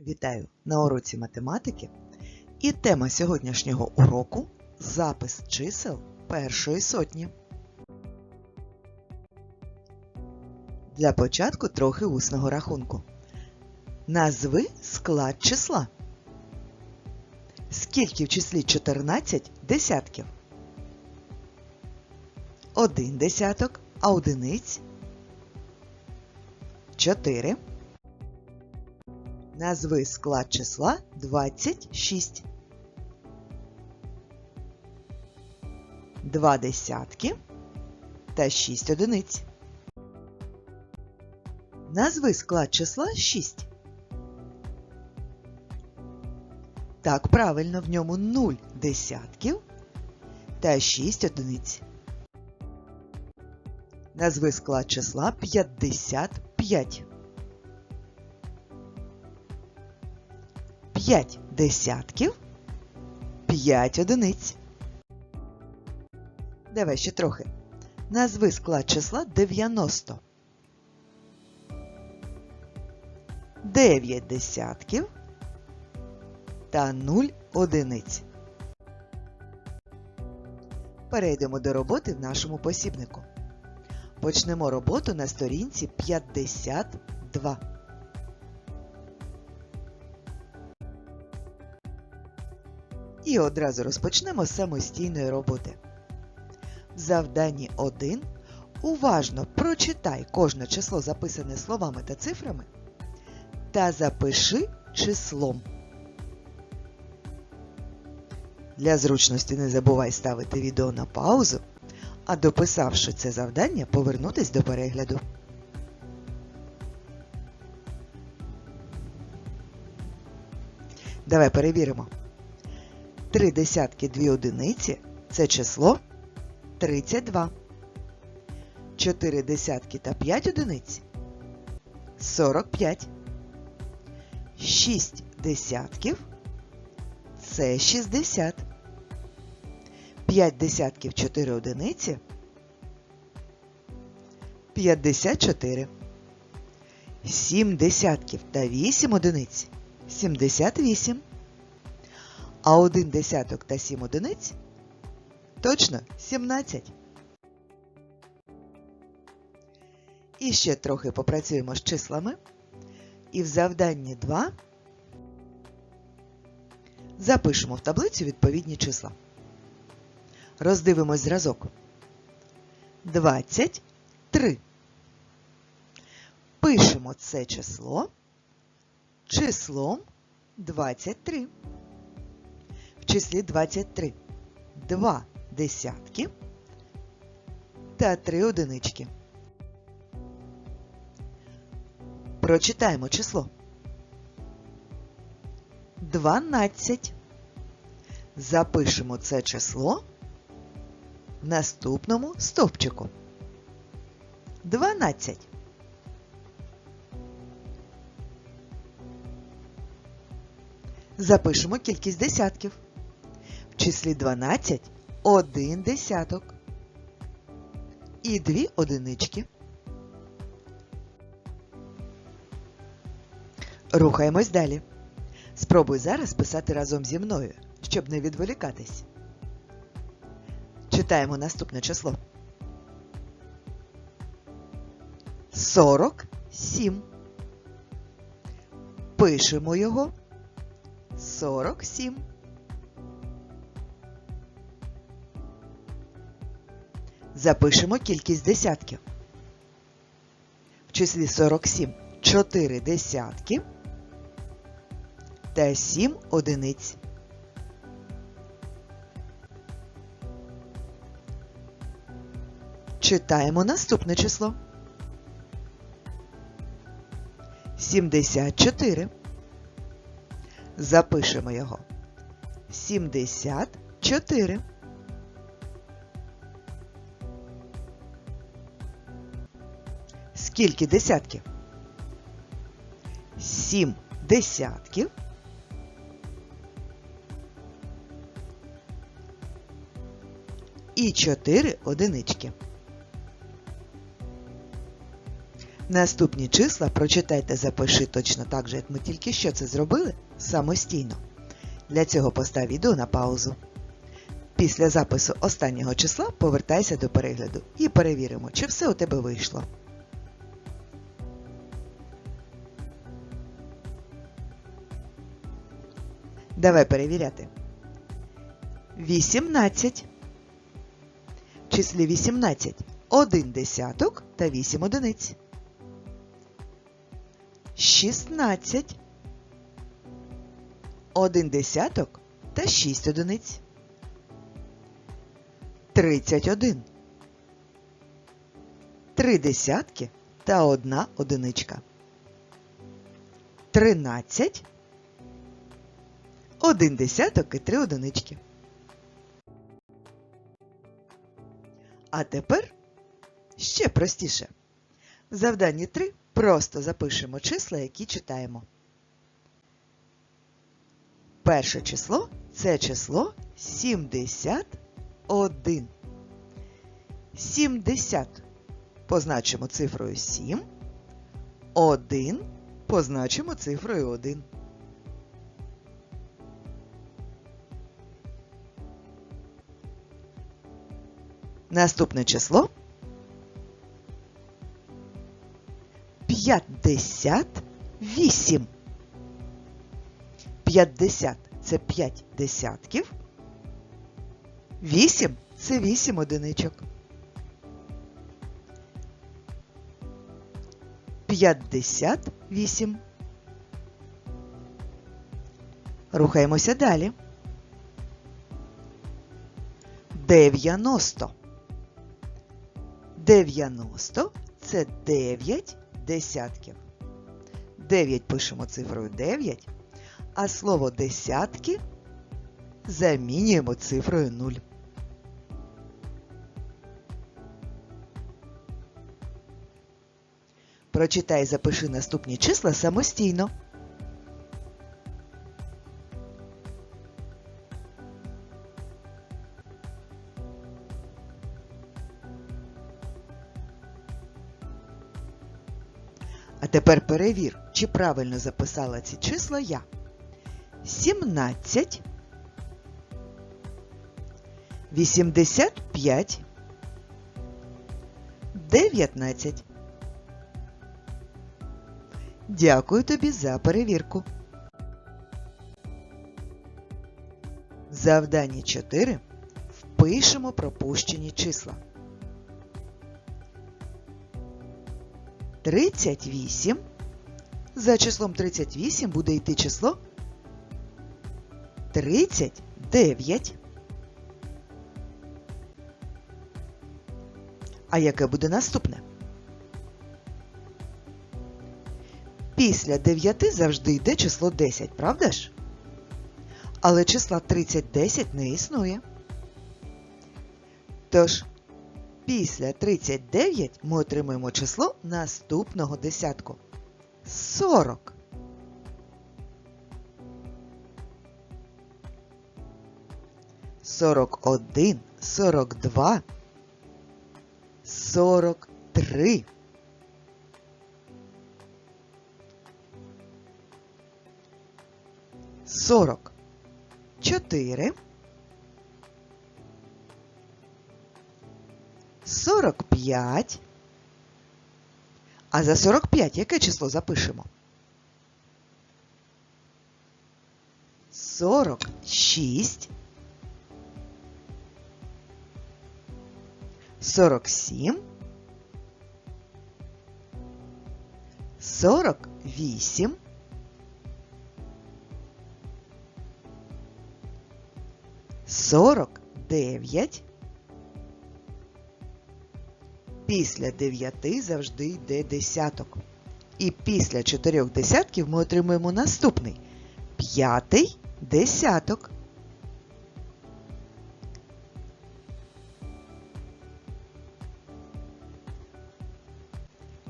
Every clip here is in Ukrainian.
Вітаю на уроці математики. І тема сьогоднішнього уроку запис чисел першої сотні. Для початку трохи усного рахунку. Назви склад числа. Скільки в числі 14 десятків? Один десяток, а одиниць? Чотири. Назви склад числа 26. Два десятки та 6 одиниць. Назви склад числа 6. Так, правильно, в ньому 0 десятків та 6 одиниць. Назви склад числа 55. 5 десятків, 5 одиниць. Давай ще трохи. Назви склад числа 90. 9 десятків та 0 одиниць. Перейдемо до роботи в нашому посібнику. Почнемо роботу на сторінці 52. І одразу розпочнемо з самостійної роботи. В завданні 1 уважно прочитай кожне число, записане словами та цифрами, та запиши числом. Для зручності не забувай ставити відео на паузу, а дописавши це завдання, повернутись до перегляду. Давай перевіримо. Три десятки дві одиниці це число 32. Чотири десятки та 5 одиниць 45. Шість десятків це 60. 5 десятків 4 одиниці 54. 7 десятків та 8 одиниць 78. А 1 десяток та 7 одиниць точно 17. І ще трохи попрацюємо з числами. І в завданні 2 запишемо в таблицю відповідні числа. Роздивимось зразок. 23. Пишемо це число числом 23. В числі 23 2 десятки та 3 одинички. Прочитаємо число. 12. Запишемо це число в наступному стовпчику. 12. Запишемо кількість десятків. В числі 12 один десяток і дві одинички. Рухаємось далі. Спробуй зараз писати разом зі мною, щоб не відволікатись. Читаємо наступне число. 47. Пишемо його. 47. Запишемо кількість десятків. В числі 47 4 десятки та 7 одиниць. Читаємо наступне число. 74. Запишемо його. 74. Скільки десятків? 7 десятків. І 4 одинички. Наступні числа прочитайте, запиши точно так же, як ми тільки що це зробили, самостійно. Для цього постав відео на паузу. Після запису останнього числа повертайся до перегляду і перевіримо, чи все у тебе вийшло. Давай перевіряти. 18. В числі 18 1 десяток та 8 одиниць. 16. 1 десяток та 6 одиниць. 31. 3 десятки та 1 одиничка. 13. 1 десяток і 3 одинички. А тепер ще простіше. В завданні 3 просто запишемо числа, які читаємо. Перше число це число 71. 70 позначимо цифрою 7. 1 позначимо цифрою 1. Наступне число 58. 50 це 5 десятків. 8 це 8 одиничок. 58. Рухаємося далі. 90. 90 це 9 десятків. 9 пишемо цифрою 9, а слово десятки замінюємо цифрою 0. Прочитай і запиши наступні числа самостійно. А тепер перевір, чи правильно записала ці числа я. 17, 85, 19. Дякую тобі за перевірку. Завдання 4. Впишемо пропущені числа. 38. За числом 38 буде йти число 39. А яке буде наступне? Після 9 завжди йде число 10, правда ж? Але числа 3010 не існує. Тож, після 39 ми отримаємо число наступного десятку. 40. Сорок один, сорок два, сорок три. Сорок чотири. Сорок п'ять. А за 45 яке число запишемо? 46. 47. 48. 49. Після 9 завжди йде десяток. І після чотирьох десятків ми отримуємо наступний п'ятий десяток.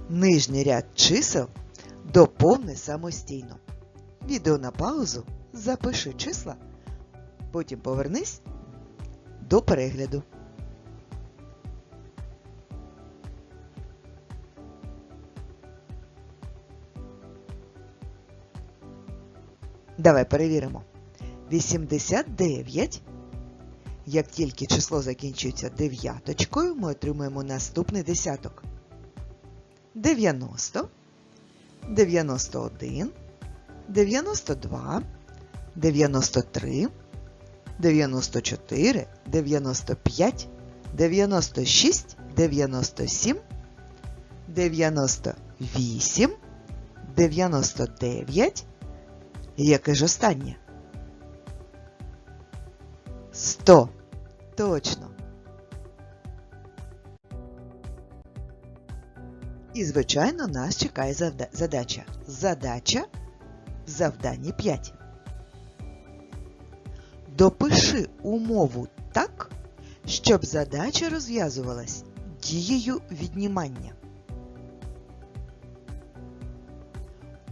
Нижній ряд чисел доповни самостійно. Відео на паузу, запиши числа, потім повернись до перегляду. Давай перевіримо. 89. Як тільки число закінчується дев'яточкою, ми отримуємо наступний десяток. 90, 91, 92, 93, 94, 95, 96, 97, 98, 99. Яке ж останнє? 100. Точно. І, звичайно, нас чекає завда- задача. Задача в завданні 5. Допиши умову так, щоб задача розв'язувалась дією віднімання.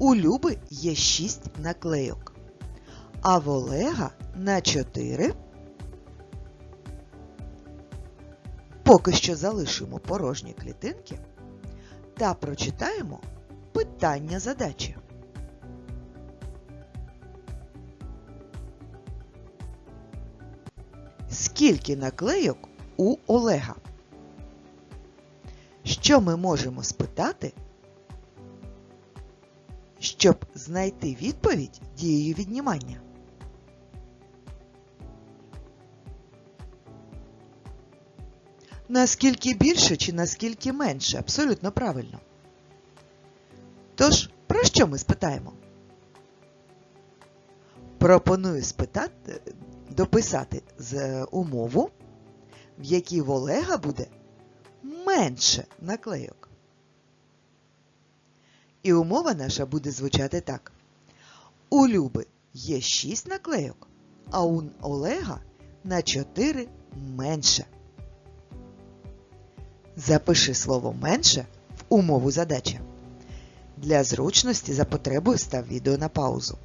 У Люби є 6 наклейок, а в Олега на 4. Поки що залишимо порожні клітинки та прочитаємо питання задачі. Скільки наклейок у Олега? Що ми можемо спитати, щоб знайти відповідь дією віднімання? Наскільки більше чи наскільки менше? Абсолютно правильно. Тож, про що ми спитаємо? Пропоную спитати, дописати з е, умову, в якій в Олега буде менше наклейок. І умова наша буде звучати так. У Люби є 6 наклейок, а у Олега на 4 менше. Запиши слово менше в умову задачі. Для зручності за потребою став відео на паузу.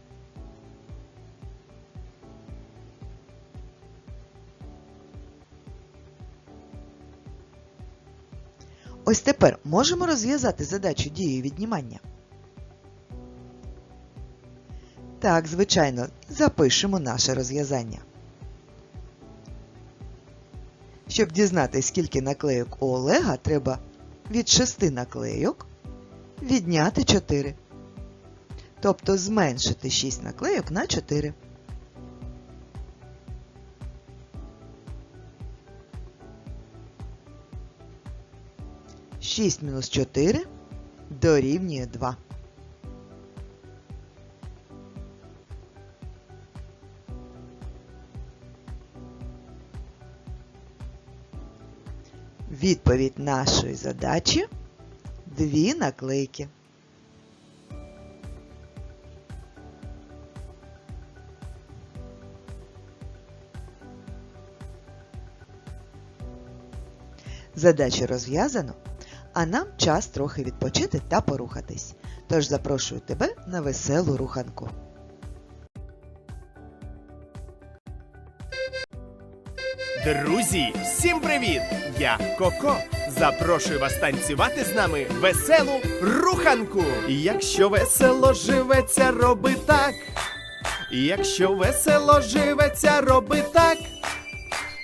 Ось тепер можемо розв'язати задачу дією віднімання. Так, звичайно, запишемо наше розв'язання. Щоб дізнатися, скільки наклейок у Олега, треба від 6 наклейок відняти 4. Тобто зменшити 6 наклейок на 4. Шість мінус 4 дорівнює 2. Відповідь нашої задачі дві наклейки. Задачу розв'язано, а нам час трохи відпочити та порухатись. Тож запрошую тебе на веселу руханку. Друзі, всім привіт! Я Коко. Запрошую вас танцювати з нами веселу руханку. І Якщо весело живеться, роби так. І Якщо весело живеться, роби так.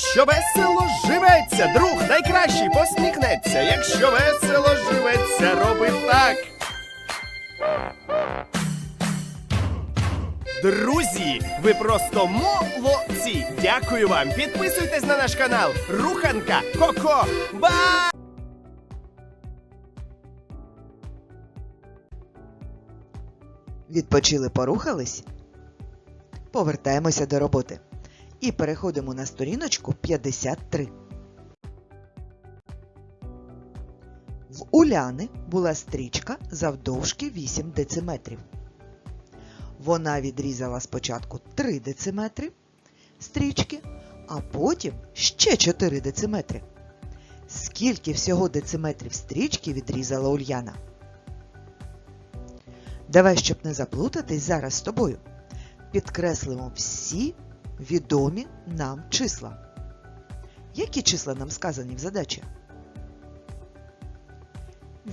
Якщо весело живеться, друг найкращий посміхнеться. Якщо весело живеться, роби так. Друзі, ви просто молодці! Дякую вам! Підписуйтесь на наш канал Руханка Коко. Ба! Відпочили, порухались? Повертаємося до роботи. І переходимо на сторіночку 53. В Уляни була стрічка завдовжки 8 дециметрів. Вона відрізала спочатку 3 дециметри стрічки, а потім ще 4 дециметри. Скільки всього дециметрів стрічки відрізала Ульяна? Давай, щоб не заплутатись зараз з тобою, підкреслимо всі відомі нам числа. Які числа нам сказані в задачі?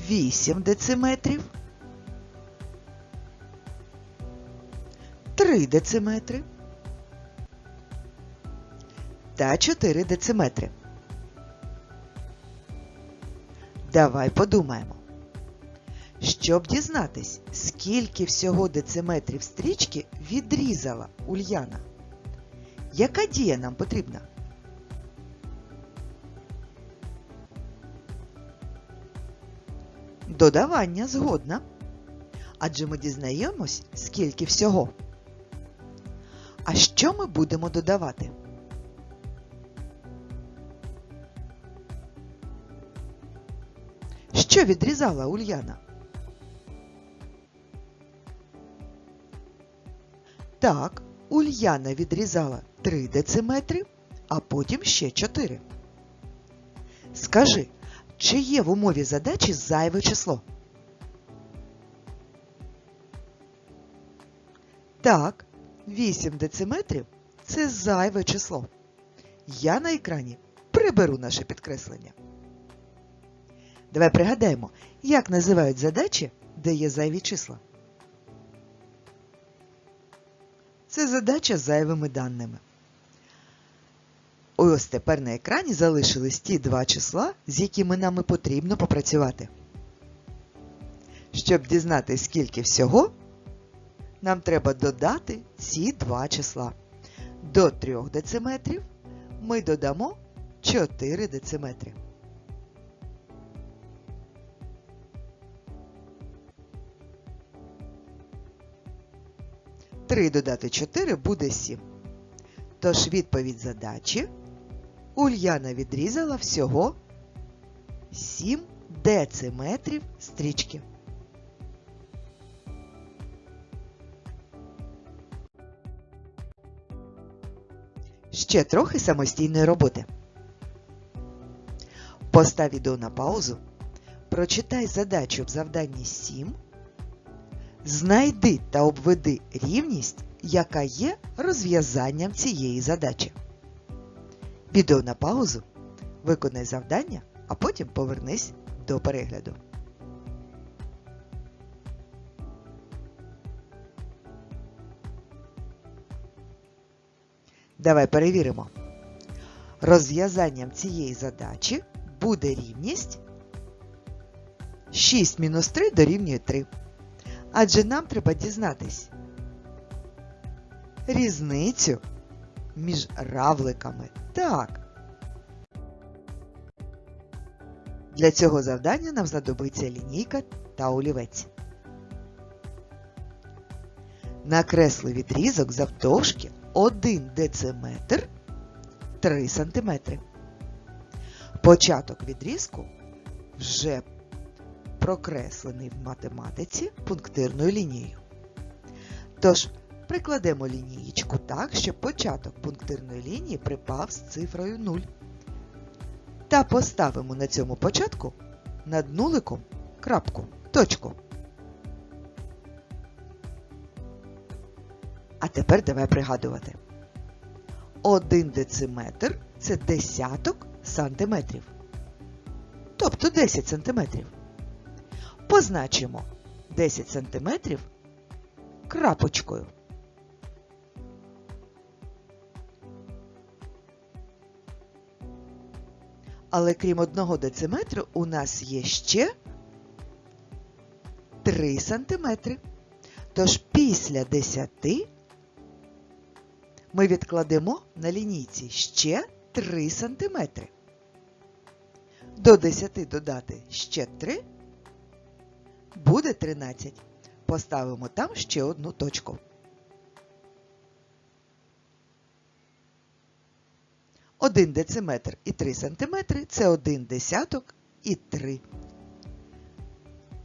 8 дециметрів, 3 дециметри та 4 дециметри. Давай подумаємо. Щоб дізнатись, скільки всього дециметрів стрічки відрізала Ульяна. Яка дія нам потрібна? Додавання згодна. Адже ми дізнаємось, скільки всього. А що ми будемо додавати? Що відрізала Ульяна? Так, Ульяна відрізала 3 дециметри, а потім ще 4. Скажи, чи є в умові задачі зайве число? Так, 8 дециметрів це зайве число. Я на екрані приберу наше підкреслення. Давай пригадаємо, як називають задачі, де є зайві числа. Це задача з зайвими даними. Ось тепер на екрані залишились ті два числа, з якими нам потрібно попрацювати. Щоб дізнатися, скільки всього, нам треба додати ці два числа. До 3 дециметрів ми додамо 4 дециметри. Три додати 4 буде 7. Тож відповідь задачі Ульяна відрізала всього 7 дециметрів стрічки. Ще трохи самостійної роботи. Постав відео на паузу. Прочитай задачу в завданні 7. Знайди та обведи рівність, яка є розв'язанням цієї задачі. Відео на паузу. Виконай завдання, а потім повернись до перегляду. Давай перевіримо. Розв'язанням цієї задачі буде рівність 6 мінус 3 дорівнює 3. Адже нам треба дізнатись різницю між равликами. Так. Для цього завдання нам знадобиться лінійка та олівець. Накресли відрізок завдовжки 1 дециметр 3 см. Початок відрізку вже прокреслений в математиці пунктирною лінією. Тож, прикладемо лінієчку так, щоб початок пунктирної лінії припав з цифрою 0. та поставимо на цьому початку над нуликом крапку, точку. А тепер давай пригадувати. Один дециметр це десяток сантиметрів. Тобто 10 сантиметрів. Позначимо 10 сантиметрів крапочкою. Але крім одного дециметру у нас є ще 3 сантиметри. Тож після 10 ми відкладемо на лінійці ще 3 сантиметри. До 10 додати ще 3 буде 13. Поставимо там ще одну точку. Один дециметр і 3 сантиметри – це один десяток і 3.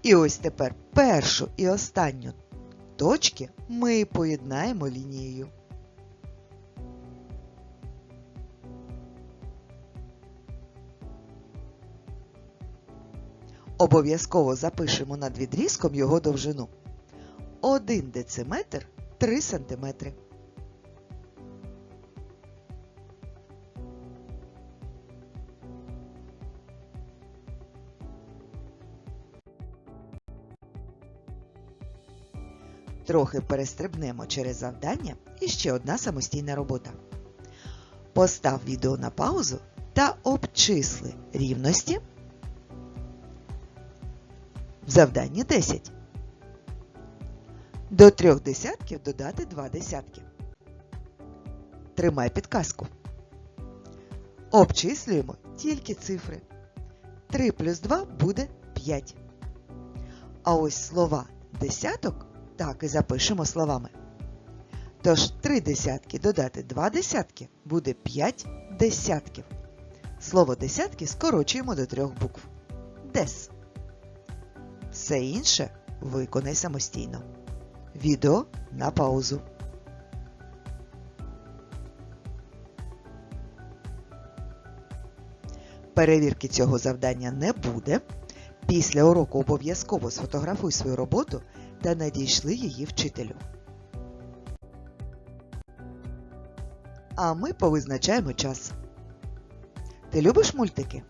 І ось тепер першу і останню точки ми поєднаємо лінією. Обов'язково запишемо над відрізком його довжину. 1 дециметр 3 сантиметри. Трохи перестрибнемо через завдання і ще одна самостійна робота. Постав відео на паузу та обчисли рівності в завданні 10. До трьох десятків додати два десятки. Тримай підказку. Обчислюємо тільки цифри. 3 плюс 2 буде 5. А ось слова десяток так і запишемо словами. Тож 3 десятки додати 2 десятки буде 5 десятків. Слово десятки скорочуємо до трьох букв. Дес. Все інше виконай самостійно. Відео на паузу. Перевірки цього завдання не буде. Після уроку обов'язково сфотографуй свою роботу та надійшли її вчителю. А ми повизначаємо час. Ти любиш мультики?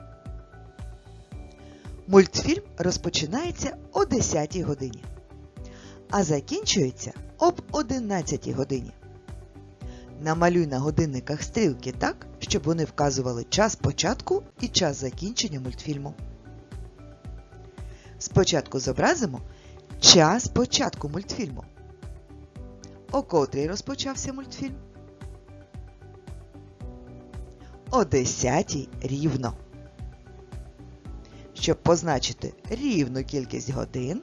Мультфільм розпочинається о 10 годині, а закінчується об 11 годині. Намалюй на годинниках стрілки так, щоб вони вказували час початку і час закінчення мультфільму. Спочатку зобразимо час початку мультфільму. О котрій розпочався мультфільм? О 10 рівно. Щоб позначити рівну кількість годин,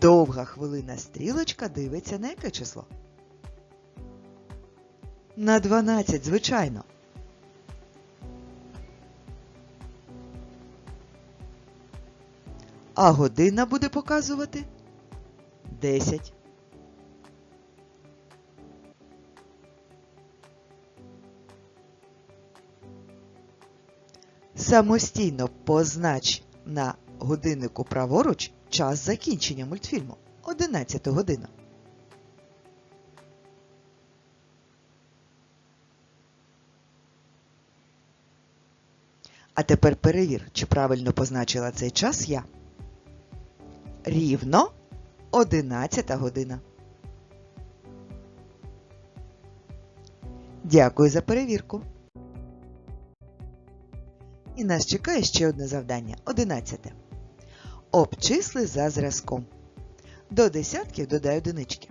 довга хвилина стрілочка дивиться на яке число? На 12, звичайно. А година буде показувати 10. Самостійно познач на годиннику праворуч час закінчення мультфільму 11 година. А тепер перевір, чи правильно позначила цей час я. Рівно 11 година. Дякую за перевірку. І нас чекає ще одне завдання. 11. Обчисли за зразком. До десятків додай одинички.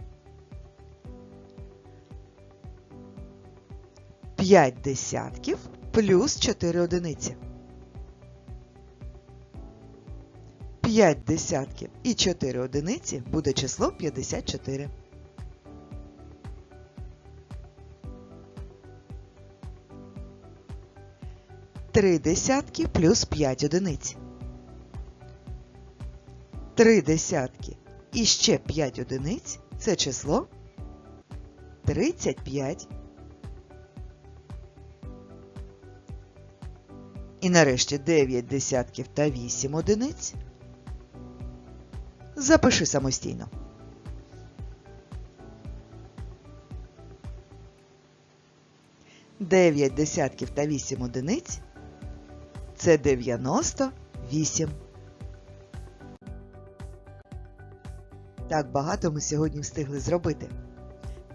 5 десятків плюс 4 одиниці. 5 десятків і 4 одиниці буде число 54. Три десятки плюс 5 одиниць. Три десятки і ще 5 одиниць це число 35. І нарешті 9 десятків та 8 одиниць. Запиши самостійно. Дев'ять десятків та вісім одиниць це 98. Так багато ми сьогодні встигли зробити.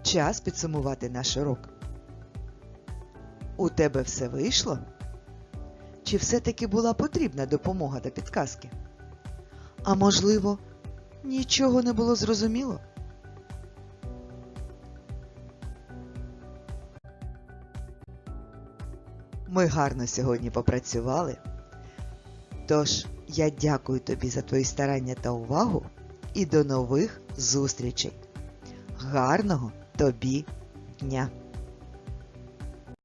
Час підсумувати наш урок. У тебе все вийшло? Чи все-таки була потрібна допомога та підказки? А можливо, нічого не було зрозуміло? Ми гарно сьогодні попрацювали. Тож я дякую тобі за твої старання та увагу і до нових зустрічей. Гарного тобі дня!